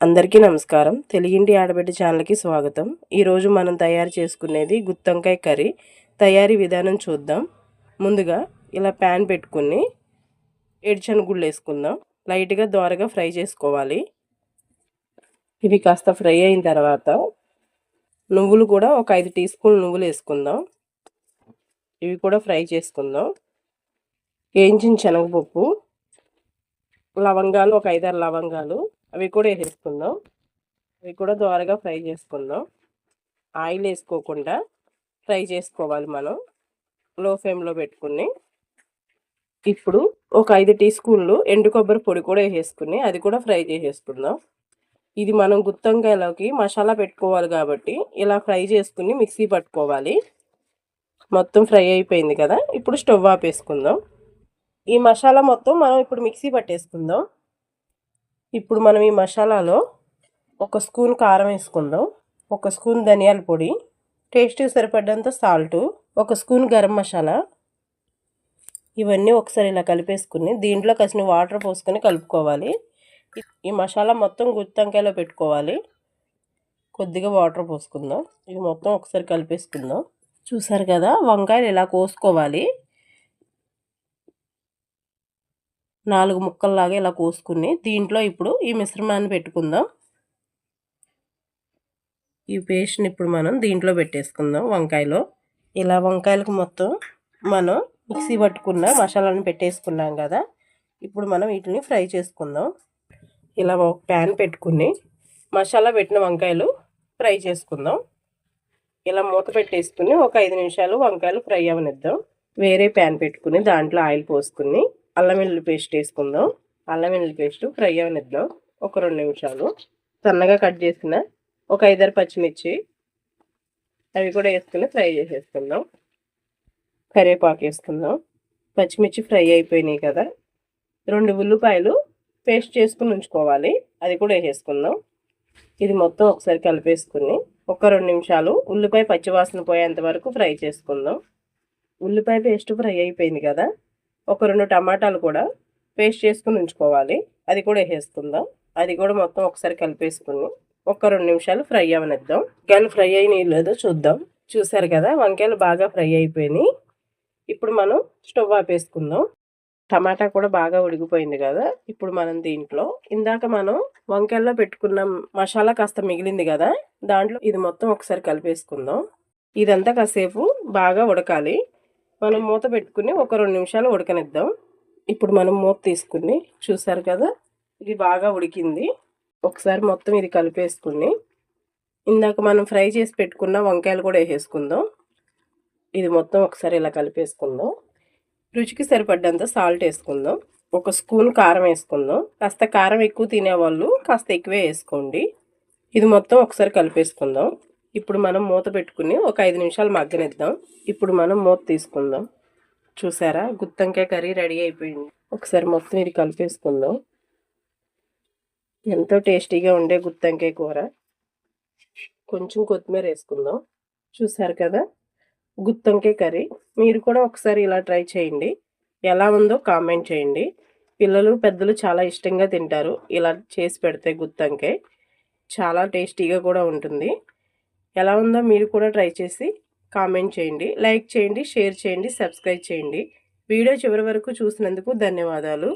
అందరికీ నమస్కారం. తెలుగింటి ఆడబిడ్డ ఛానల్కి స్వాగతం. ఈరోజు మనం తయారు చేసుకునేది గుత్తంకాయ కర్రీ. తయారీ విధానం చూద్దాం. ముందుగా ఇలా ప్యాన్ పెట్టుకుని గుళ్ళు వేసుకుందాం. లైట్గా దోరగా ఫ్రై చేసుకోవాలి. ఇవి కాస్త ఫ్రై అయిన తర్వాత నువ్వులు కూడా ఒక ఐదు టీ స్పూన్ నువ్వులు వేసుకుందాం. ఇవి కూడా ఫ్రై చేసుకుందాం. వేయించిన శనగపప్పు లవంగాలు ఒక ఐదారు లవంగాలు అవి కూడా వేసేసుకుందాం. అవి కూడా దోరగా ఫ్రై చేసుకుందాం. ఆయిల్ వేసుకోకుండా ఫ్రై చేసుకోవాలి మనం. లో ఫ్లేమ్లో పెట్టుకుని. ఇప్పుడు ఒక ఐదు టీ స్పూన్లు ఎండు కొబ్బరి పొడి కూడా వేసేసుకుని అది కూడా ఫ్రై చేసేసుకుందాం. ఇది మనం గుత్తంకాయలోకి మసాలా పెట్టుకోవాలి కాబట్టి ఇలా ఫ్రై చేసుకుని మిక్సీ పట్టుకోవాలి. మొత్తం ఫ్రై అయిపోయింది కదా. ఇప్పుడు స్టవ్ ఆపేసుకుందాం. ఈ మసాలా మొత్తం మనం ఇప్పుడు మిక్సీ పట్టేసుకుందాం. ఇప్పుడు మనం ఈ మసాలాలో ఒక స్పూన్ కారం వేసుకుందాం. ఒక స్పూన్ ధనియాల పొడి టేస్ట్ సరిపడ్డంత సాల్ట్ ఒక స్పూన్ గరం మసాలా. ఇవన్నీ ఒకసారి ఇలా కలిపేసుకుని దీంట్లో కసిన వాటర్ పోసుకొని కలుపుకోవాలి. ఈ మసాలా మొత్తం గుత్తంకాయలో పెట్టుకోవాలి. కొద్దిగా వాటర్ పోసుకుందాం. ఇవి మొత్తం ఒకసారి కలిపేసుకుందాం. చూసారు కదా వంకాయలు ఇలా కోసుకోవాలి. నాలుగు ముక్కల్లాగా ఇలా కోసుకుని దీంట్లో ఇప్పుడు ఈ మిశ్రమాన్ని పెట్టుకుందాం. ఈ పేస్ట్ని ఇప్పుడు మనం దీంట్లో పెట్టేసుకుందాం వంకాయలో. ఇలా వంకాయలకు మొత్తం మనం మిక్సీ పట్టుకున్న మసాలాను పెట్టేసుకున్నాం కదా. ఇప్పుడు మనం వీటిని ఫ్రై చేసుకుందాం. ఇలా ఒక ప్యాన్ పెట్టుకుని మసాలా పెట్టిన వంకాయలు ఫ్రై చేసుకుందాం. ఇలా మూత పెట్టేసుకుని ఒక ఐదు నిమిషాలు వంకాయలు ఫ్రై అవనిద్దాం. వేరే ప్యాన్ పెట్టుకుని దాంట్లో ఆయిల్ పోసుకుని అల్లం వెల్లుల్లి పేస్ట్ వేసుకుందాం. అల్లం వెల్లుల్లి పేస్ట్ ఫ్రై అవనిద్దాం. ఒక రెండు నిమిషాలు. సన్నగా కట్ చేసిన ఒక ఐదారు పచ్చిమిర్చి అవి కూడా వేసుకుని ఫ్రై చేసేసుకుందాం. కరివేపాకు వేసుకుందాం. పచ్చిమిర్చి ఫ్రై అయిపోయినాయి కదా. రెండు ఉల్లిపాయలు పేస్ట్ చేసుకుని ఉంచుకోవాలి. అది కూడా వేసేసుకుందాం. ఇది మొత్తం ఒకసారి కలిపేసుకుని ఒక రెండు నిమిషాలు ఉల్లిపాయ పచ్చివాసన పోయేంత వరకు ఫ్రై చేసుకుందాం. ఉల్లిపాయ పేస్ట్ ఫ్రై అయిపోయింది కదా. ఒక రెండు టమాటాలు కూడా పేస్ట్ చేసుకుని ఉంచుకోవాలి. అది కూడా వేసేసుకుందాం. అది కూడా మొత్తం ఒకసారి కలిపేసుకుని ఒక రెండు నిమిషాలు ఫ్రై అవనిద్దాం. కానీ ఫ్రై అయినాయి లేదో చూద్దాం. చూసారు కదా వంకాయలు బాగా ఫ్రై అయిపోయినాయి. ఇప్పుడు మనం స్టవ్ ఆపేసుకుందాం. టమాటా కూడా బాగా ఉడికిపోయింది కదా ఇప్పుడు మనం దీంట్లో ఇందాక మనం వంకాయల్లో పెట్టుకున్న మసాలా కాస్త మిగిలింది కదా దాంట్లో ఇది మొత్తం ఒకసారి కలిపేసుకుందాం. ఇదంతా కాసేపు బాగా ఉడకాలి. మనం మూత పెట్టుకుని ఒక రెండు నిమిషాలు ఉడకనిద్దాం. ఇప్పుడు మనం మూత తీసుకుని చూసారు కదా ఇది బాగా ఉడికింది. ఒకసారి మొత్తం ఇది కలిపేసుకుని ఇందాక మనం ఫ్రై చేసి పెట్టుకున్న వంకాయలు కూడా వేసేసుకుందాం. ఇది మొత్తం ఒకసారి ఇలా కలిపేసుకుందాం. రుచికి సరిపడ్డంత సాల్ట్ వేసుకుందాం. ఒక స్పూన్ కారం వేసుకుందాం. కాస్త కారం ఎక్కువ తినేవాళ్ళు కాస్త ఎక్కువే వేసుకోండి. ఇది మొత్తం ఒకసారి కలిపేసుకుందాం. ఇప్పుడు మనం మూత పెట్టుకుని ఒక ఐదు నిమిషాలు మగ్గనిద్దాం. ఇప్పుడు మనం మూత తీసుకుందాం. చూసారా? గుత్తంకాయ కర్రీ రెడీ అయిపోయింది. ఒకసారి మొత్తం ఇది కలిపేసుకుందాం. ఎంతో టేస్టీగా ఉండే గుత్తంకాయ కూర. కొంచెం కొత్తిమీర వేసుకుందాం. చూసారు కదా? గుత్తంకాయ కర్రీ. మీరు కూడా ఒకసారి ఇలా ట్రై చేయండి. ఎలా ఉందో కామెంట్ చేయండి. పిల్లలు పెద్దలు చాలా ఇష్టంగా తింటారు. ఇలా చేసి పెడితే గుత్తంకాయ. చాలా టేస్టీగా కూడా ఉంటుంది. ఎలా ఉందో మీరు కూడా ట్రై చేసి కామెంట్ చేయండి లైక్ చేయండి షేర్ చేయండి సబ్స్క్రైబ్ చేయండి. వీడియో చివరి వరకు చూసినందుకు ధన్యవాదాలు.